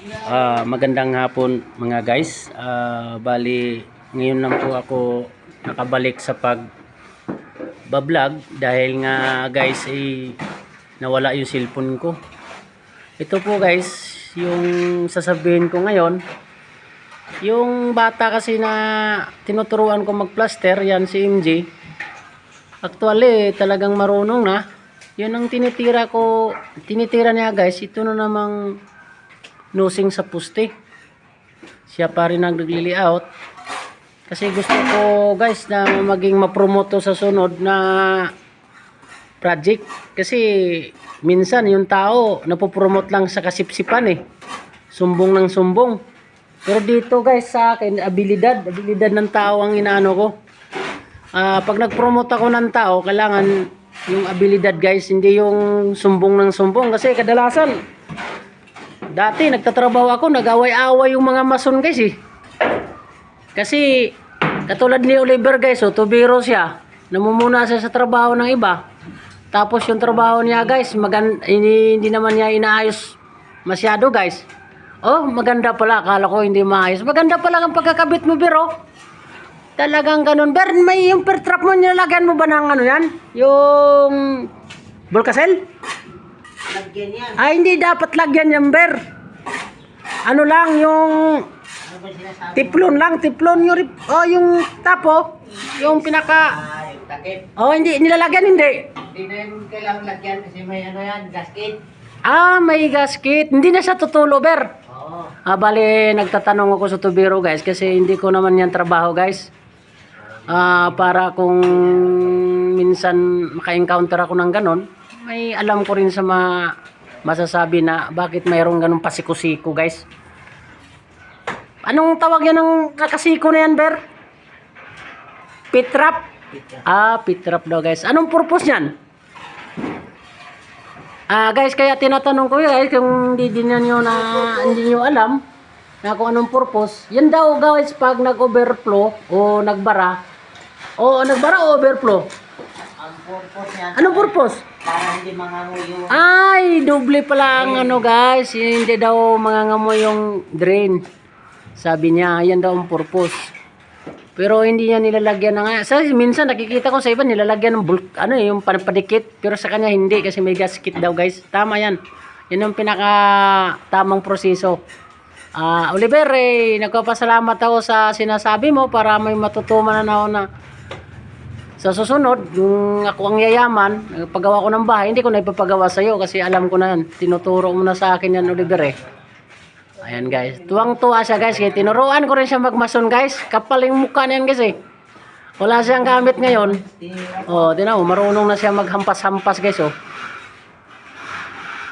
Ah, magandang hapon mga guys. Ah, bali ngayon lang po ako nakabalik sa pag bablog dahil nga guys ay nawala yung cellphone ko. Ito po guys, yung sasabihin ko ngayon, yung bata kasi na tinuturuan ko magplaster, yan si MJ. Actually, talagang marunong na. Yun ang tinitira ko, tinitira niya guys, ito na namang nosing sa puste. Siya pa rin ang nagli-layout. Kasi gusto ko guys na maging mapromote sa sunod na project. Kasi minsan yung tao napopromote lang sa kasipsipan eh. Sumbong ng sumbong. Pero dito guys sa akin, abilidad. Abilidad ng tao ang inaano ko. Ah, pag nag-promote ako ng tao, kailangan yung abilidad guys, hindi yung sumbong ng sumbong. Kasi kadalasan, dati nagtatrabaho ako, nag-away-away yung mga mason guys eh. Kasi katulad ni Oliver guys, oh, tubiro siya. Namumuna siya sa trabaho ng iba. Tapos yung trabaho niya guys, magan hindi, naman niya inaayos masyado guys. Oh, maganda pala. Akala ko hindi maayos. Maganda pala ang pagkakabit mo, biro. Talagang ganun. Ber, may yung per trap mo nilagyan mo ba ng ano yan? Yung Volcasel? Lagyan yan. Ay, hindi dapat lagyan yan, Ber. Ano lang, yung Ano ba sinasabi? tiplon lang, tiplon yung, rip- oh, yung tapo, yung pinaka, Ah, yung takip. oh, hindi, nilalagyan, hindi. Hindi na yun kailangan lagyan kasi may ano yan, gasket. Ah, may gasket. Hindi na siya tutulo, Ber. Oo. Ah, bali, nagtatanong ako sa tubiro, guys, kasi hindi ko naman yan trabaho, guys. Ah, para kung minsan maka-encounter ako ng ganon, may alam ko rin sa ma masasabi na bakit mayroong ganong pasiko-siko, guys. Anong tawag yan ng kakasiko na yan, Ber? Pitrap? Ah, pitrap daw, guys. Anong purpose niyan? Ah, guys, kaya tinatanong ko guys kung hindi din nyo na hindi nyo alam na kung anong purpose. Yan daw guys pag nag-overflow o nagbara. O nagbara o overflow. Ang purpose niyan, Anong purpose? para hindi mangangoy yung... Ay, doble pala ang ano guys. Hindi daw mangangamoy yung drain. Sabi niya, yan daw ang purpose. Pero hindi niya nilalagyan nga. Sa minsan nakikita ko sa iba nilalagyan ng bulk, ano eh, yung panpadikit. Pero sa kanya hindi kasi may gasket daw guys. Tama yan. Yan ang pinaka tamang proseso. Ah, Oliver, eh, nagpapasalamat ako sa sinasabi mo para may matutuman na ako na sa susunod, yung ako ang yayaman, paggawa ko ng bahay, hindi ko na ipapagawa sa iyo kasi alam ko na yan. Tinuturo mo na sa akin yan, Oliver eh. Ayan guys. Tuwang-tuwa siya guys. Kaya tinuruan ko rin siya magmason guys. Kapal yung mukha niyan guys eh. Wala siyang gamit ngayon. Oh, tinan mo, marunong na siya maghampas-hampas guys oh.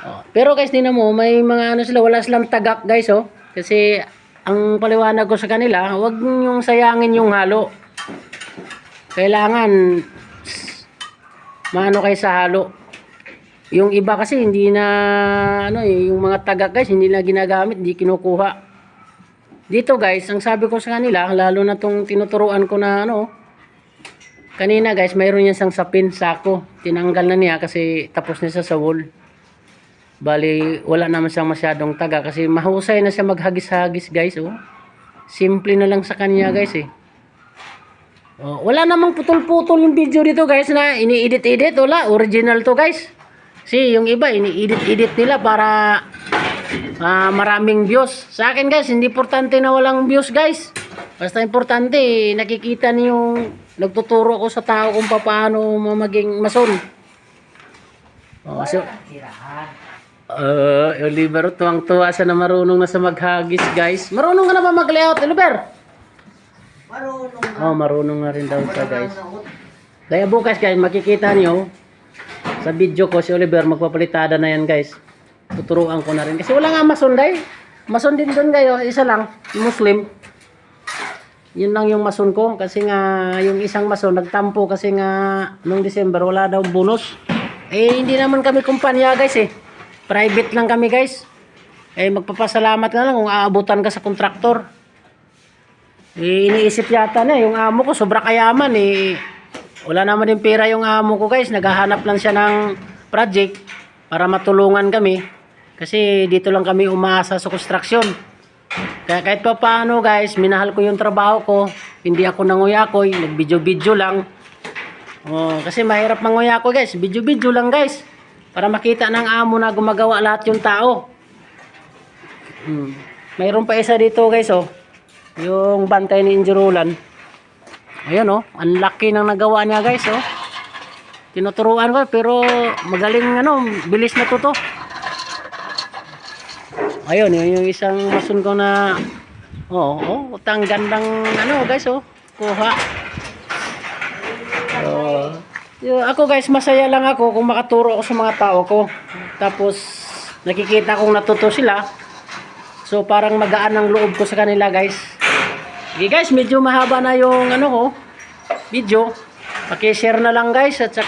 oh. Pero guys, tinan mo, may mga ano sila, wala silang tagak guys oh. Kasi ang paliwanag ko sa kanila, huwag yung sayangin yung halo. Kailangan maano kayo sa halo. Yung iba kasi hindi na ano eh, yung mga taga guys hindi na ginagamit, hindi kinukuha. Dito guys, ang sabi ko sa kanila, lalo na tong tinuturuan ko na ano, kanina guys, mayroon niya sang sapin, sako. Tinanggal na niya kasi tapos na siya sa wall. Bali, wala naman siyang masyadong taga kasi mahusay na siya maghagis-hagis guys, oh. Simple na lang sa kanya guys eh. Oh, wala namang putol-putol yung video dito guys na ini-edit-edit. Wala, original to guys. Si yung iba ini-edit-edit nila para ah, maraming views. Sa akin guys, hindi importante na walang views guys. Basta importante, nakikita niyo yung nagtuturo ko sa tao kung paano maging mason. Oh, so, uh, Oliver, tuwang-tuwa siya na marunong na sa maghagis guys. Marunong ka na ba mag-layout, Oliver? Marunong na. Oh, marunong na rin daw siya guys. Kaya bukas guys, makikita nyo sa video ko si Oliver magpapalitada na yan guys. Tuturuan ko na rin. Kasi wala nga mason day. Mason din doon kayo. Isa lang. Muslim. Yun lang yung mason ko. Kasi nga yung isang mason nagtampo kasi nga nung December wala daw bonus. Eh hindi naman kami kumpanya guys eh. Private lang kami guys. Eh magpapasalamat na lang kung aabutan ka sa kontraktor. Eh, iniisip yata na yung amo ko sobra kayaman eh. Wala naman din pera yung amo ko guys. Naghahanap lang siya ng project para matulungan kami. Kasi dito lang kami umaasa sa construction. Kaya kahit pa paano guys, minahal ko yung trabaho ko. Hindi ako nanguyakoy, nag-video-video lang. Oh, kasi mahirap manguyakoy guys, video-video lang guys. Para makita ng amo na gumagawa lahat yung tao. Hmm. Mayroon pa isa dito guys oh. Yung bantay ni Injurulan. Ayun oh, ang laki ng nagawa niya guys oh. Tinuturuan ko pero magaling ano, bilis na to. Ayun, yun yung isang masun ko na oh, oh, tang gandang ano guys oh, kuha. Oh, yun, ako guys, masaya lang ako kung makaturo ako sa mga tao ko. Tapos nakikita kong natuto sila. So parang magaan ang loob ko sa kanila guys. Okay guys, medyo mahaba na yung ano ko, video. Paki-share na lang guys at saka